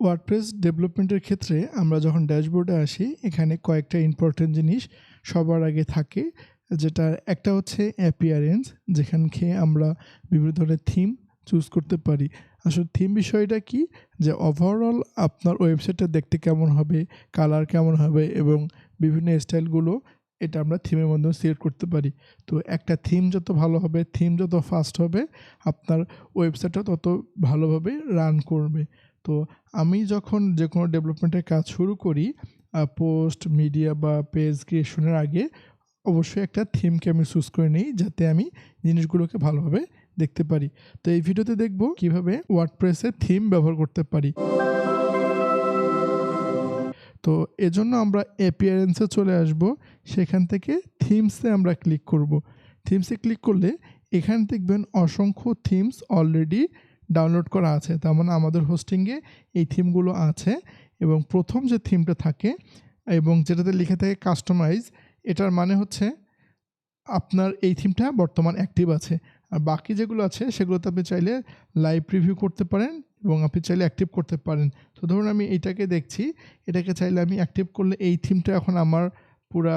WordPress ডেভেলপমেন্টের ক্ষেত্রে আমরা যখন ড্যাশবোর্ডে আসি, এখানে কয়েকটা ইম্পর্টেন্ট জিনিস সবার আগে থাকে, যেটা একটা হচ্ছে অ্যাপিয়ারেন্স যেখান খেয়ে আমরা বিভিন্ন ধরনের থিম চুজ করতে পারি। আসলে থিম বিষয়টা কি? যে ওভারঅল আপনার ওয়েবসাইটটা দেখতে কেমন হবে কালার কেমন হবে এবং বিভিন্ন স্টাইলগুলো এটা আমরা থিমের মাধ্যমে সিলেক্ট করতে পারি। তো একটা থিম যত ভালো হবে থিম যত ফাস্ট হবে, আপনার ওয়েবসাইটটা তত ভালোভাবে রান করবে। তো আমি যখন যে কোনো ডেভেলপমেন্টের কাজ শুরু করি পোস্ট মিডিয়া বা পেজ ক্রিয়েশনের আগে, অবশ্যই একটা থিমকে আমি চুজ করে নিই, যাতে আমি জিনিসগুলোকে ভালোভাবে দেখতে পারি। তো এই ভিডিওতে দেখব কীভাবে ওয়ার্ডপ্রেসের থিম ব্যবহার করতে পারি। তো এজন্য আমরা অ্যাপিয়ারেন্সে চলে আসব। সেখান থেকে থিমসে আমরা ক্লিক করব। থিমসে ক্লিক করলে এখানে দেখবেন অসংখ্য থিমস অলরেডি ডাউনলোড করা আছে। তার মানে আমাদের হোস্টিংয়ে এই থিমগুলো আছে এবং প্রথম যে থিমটা থাকে এবং যেটাতে লিখে থাকে কাস্টমাইজ এটার মানে হচ্ছে আপনার এই থিমটা বর্তমান অ্যাক্টিভ আছে। আর বাকি যেগুলো আছে, সেগুলোতে আপনি চাইলে লাইভ রিভিউ করতে পারেন এবং আপনি চাইলে অ্যাক্টিভ করতে পারেন। তো ধরুন আমি এটাকে দেখছি, এটাকে চাইলে আমি অ্যাক্টিভ করলে এই থিমটা এখন আমার পুরা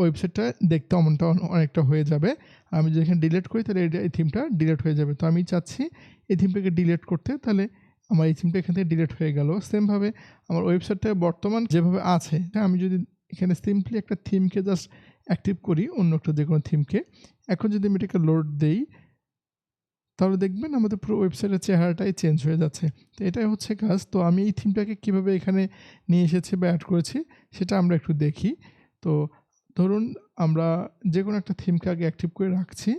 ওয়েবসাইটটা দেখতে অমনটা অনেকটা হয়ে যাবে। আমি যদি এখানে ডিলিট করি, তাহলে এই থিমটা ডিলেট হয়ে যাবে। তো আমি চাচ্ছি এই থিমটাকে ডিলেট করতে, তাহলে আমার এই থিমটা এখান থেকে ডিলেট হয়ে গেল। সেমভাবে আমার ওয়েবসাইটটা বর্তমান যেভাবে আছে আমি যদি এখানে সিম্পলি একটা থিমকে জাস্ট অ্যাক্টিভ করি, অন্য একটা যে কোনো থিমকে এখন যদি আমি এটাকে লোড দেই, তাহলে দেখবেন আমাদের পুরো ওয়েবসাইটের চেহারাটাই চেঞ্জ হয়ে যাচ্ছে। তো এটাই হচ্ছে কাজ। তো আমি এই থিমটাকে কীভাবে এখানে নিয়ে এসেছি বা অ্যাড করেছি, সেটা আমরা একটু দেখি। তো ধরুন আমরা যে কোনো একটা থিমকে আগে অ্যাক্টিভ করে রাখছি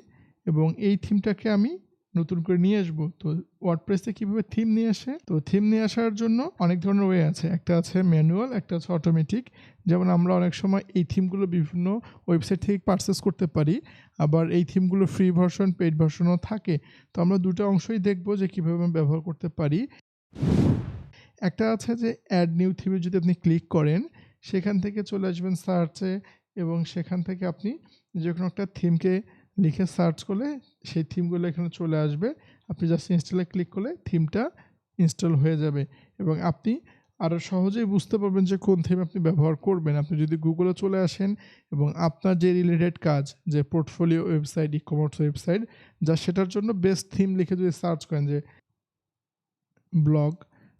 এবং এই থিমটাকে আমি নতুন করে নিয়ে আসব। তো ওয়ার্ডপ্রেসে কীভাবে থিম নিয়ে আসে? তো থিম নিয়ে আসার জন্য অনেক ধরনের ওয়ে আছে। একটা আছে ম্যানুয়াল একটা আছে অটোমেটিক যেমন আমরা অনেক সময় এই থিমগুলো বিভিন্ন ওয়েবসাইট থেকে পারচেস করতে পারি। আবার এই থিমগুলো ফ্রি ভার্সন পেইড ভার্সনও থাকে। তো আমরা দুটো অংশই দেখব যে কীভাবে আমি ব্যবহার করতে পারি। একটা আছে যে অ্যাড নিউ থিমে যদি আপনি ক্লিক করেন, সেখান থেকে চলে আসবেন সার্চে এবং সেখান থেকে আপনি যে কোনো একটা থিমকে লিখে সার্চ করলে সেই থিমগুলো এখানে চলে আসবে। আপনি জাস্ট ইনস্টলে ক্লিক করলে থিমটা ইনস্টল হয়ে যাবে এবং আপনি আরও সহজেই বুঝতে পারবেন যে কোন থিম আপনি ব্যবহার করবেন। আপনি যদি গুগলে চলে আসেন এবং আপনার যে রিলেটেড কাজ, যে portfolio website e commerce website যা সেটার জন্য বেস্ট থিম লিখে যদি সার্চ করেন যে ব্লগ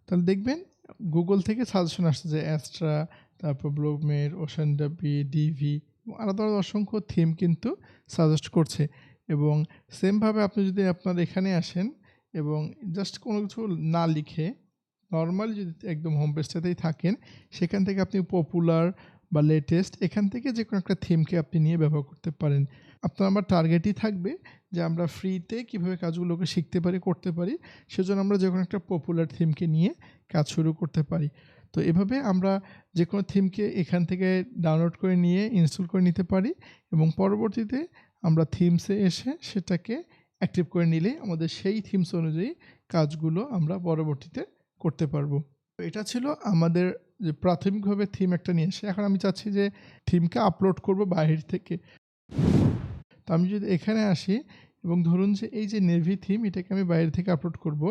তাহলে দেখবেন গুগল থেকে সাজেশন আসছে যে অ্যাস্ট্রা তারপর ব্লগমের ওশান ডাবি ডিভি আলাদা আলাদা অসংখ্য থিম কিন্তু সাজেস্ট করছে। এবং সেমভাবে আপনি যদি আপনার এখানে আসেন এবং জাস্ট কোনো কিছু না লিখে নর্মালি যদি একদম হোম পেজটাতেই থাকেন, সেখান থেকে আপনি পপুলার বা লেটেস্ট এখান থেকে যে কোনো একটা থিমকে আপনি নিয়ে ব্যবহার করতে পারেন। আপনার আমার টার্গেটই থাকবে যে আমরা ফ্রিতে কীভাবে কাজগুলোকে শিখতে পারি, করতে পারি, সেজন্য আমরা যে কোনো একটা পপুলার থিমকে নিয়ে কাজ শুরু করতে পারি। তো এভাবে আমরা যে কোনো থিমকে এখান থেকে ডাউনলোড করে নিয়ে ইনস্টল করে নিতে পারি এবং পরবর্তীতে আমরা থিমসে এসে সেটাকে অ্যাক্টিভ করে নিলে আমাদের সেই থিমস অনুযায়ী কাজগুলো আমরা পরবর্তীতে করতে পারব। এটা ছিল আমাদের যে প্রাথমিকভাবে থিম একটা নিয়ে এসে। এখন আমি চাচ্ছি যে থিমকে আপলোড করব বাইরে থেকে। তো আমি যদি এখানে আসি এবং ধরুন যে এই যে নেভি থিম এটাকে আমি বাইরে থেকে আপলোড করব।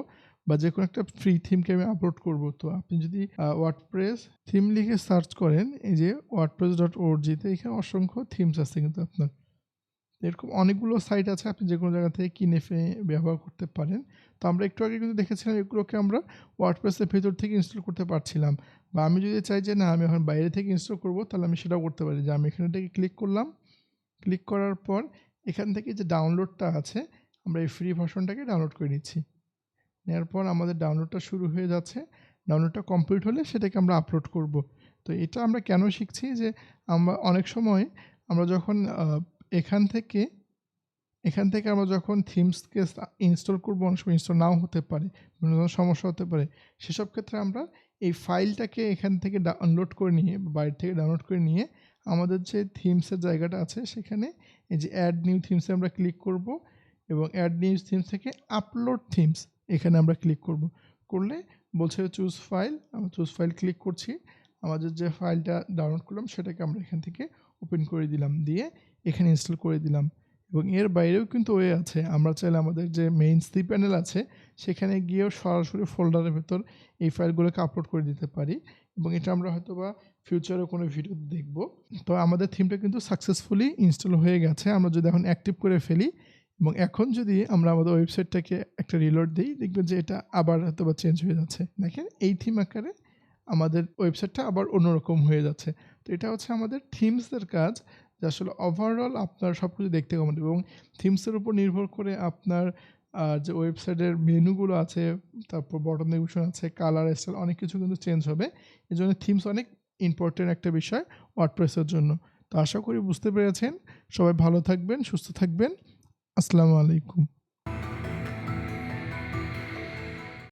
বা যে কোনো একটা ফ্রি থিমকে আমি আপলোড করব। তো আপনি যদি ওয়ার্ডপ্রেস থিম লিখে সার্চ করেন, এই যে ওয়ার্ডপ্রেস ডট ওরজিতে এখানে অসংখ্য থিমস আছে কিন্তু আপনার। এরকম অনেকগুলো সাইট আছে, আপনি যে কোনো জায়গা থেকে কিনে ব্যবহার করতে পারেন। তো আমরা একটু আগে কিন্তু দেখেছিলাম এগুলোকে আমরা ওয়ার্ডপ্রেসের ভেতর থেকে ইনস্টল করতে পারছিলাম। বা আমি যদি চাই যে না, আমি এখন বাইরে থেকে ইনস্টল করব, তাহলে আমি সেটাও করতে পারি। যে আমি এখানে থেকে ক্লিক করলাম। ক্লিক করার পর এখান থেকে যে ডাউনলোডটা আছে, আমরা এই ফ্রি ভার্সনটাকে ডাউনলোড করে নিচ্ছি। নেওয়ার পর আমাদের ডাউনলোডটা শুরু হয়ে যাচ্ছে। ডাউনলোডটা কমপ্লিট হলে সেটাকে আমরা আপলোড করব। তো এটা আমরা কেন শিখছি যে আমরা অনেক সময় আমরা যখন এখান থেকে এখান থেকে আমরা যখন থিমসকে ইনস্টল করব, অনেক সময় ইনস্টল নাও হতে পারে, বিভিন্ন ধরনের সমস্যা হতে পারে। সেসব ক্ষেত্রে আমরা এই ফাইলটাকে এখান থেকে ডাউনলোড করে নিয়ে বাইরে থেকে ডাউনলোড করে নিয়ে আমাদের যে থিমসের জায়গাটা আছে সেখানে এই যে অ্যাড নিউ থিমসে আমরা ক্লিক করব এবং অ্যাড নিউ থিমস থেকে আপলোড থিমস এখানে আমরা ক্লিক করব। করলে বলছে চুজ ফাইল আমরা চুজ ফাইল ক্লিক করছি। আমাদের যে ফাইলটা ডাউনলোড করলাম, সেটাকে আমরা এখান থেকে ওপেন করে দিলাম। দিয়ে এখানে ইনস্টল করে দিলাম। এবং এর বাইরেও কিন্তু ওয়ে আছে। আমরা চাইলে আমাদের যে মেইন সি প্যানেল আছে, সেখানে গিয়েও সরাসরি ফোল্ডারের ভেতর এই ফাইলগুলোকে আপলোড করে দিতে পারি। এবং এটা আমরা হয়তো বা ফিউচারে কোনো ভিডিও দেখব। তো আমাদের থিমটা কিন্তু সাকসেসফুলি ইনস্টল হয়ে গেছে। আমরা যদি এখন অ্যাক্টিভ করে ফেলি এবং এখন যদি আমরা আমাদের ওয়েবসাইটটাকে একটা রিলোড দিই, দেখবেন যে এটা আবার হয়তো বা চেঞ্জ হয়ে যাচ্ছে। দেখেন, এই থিম আকারে আমাদের ওয়েবসাইটটা আবার অন্যরকম হয়ে যাচ্ছে। তো এটা হচ্ছে আমাদের থিমসের কাজ, যে আসলে ওভারঅল আপনার সব কিছু দেখতে কেমন এবং থিমসের উপর নির্ভর করে আপনার যে ওয়েবসাইটের মেনুগুলো আছে, তারপর বটন নেভিগেশন আছে কালার স্টাইল অনেক কিছু কিন্তু চেঞ্জ হবে। এই জন্য থিমস অনেক ইম্পর্টেন্ট একটা বিষয় ওয়ার্ডপ্রেসের জন্য। তো আশা করি বুঝতে পেরেছেন। সবাই ভালো থাকবেন, সুস্থ থাকবেন। আসসালামু আলাইকুম।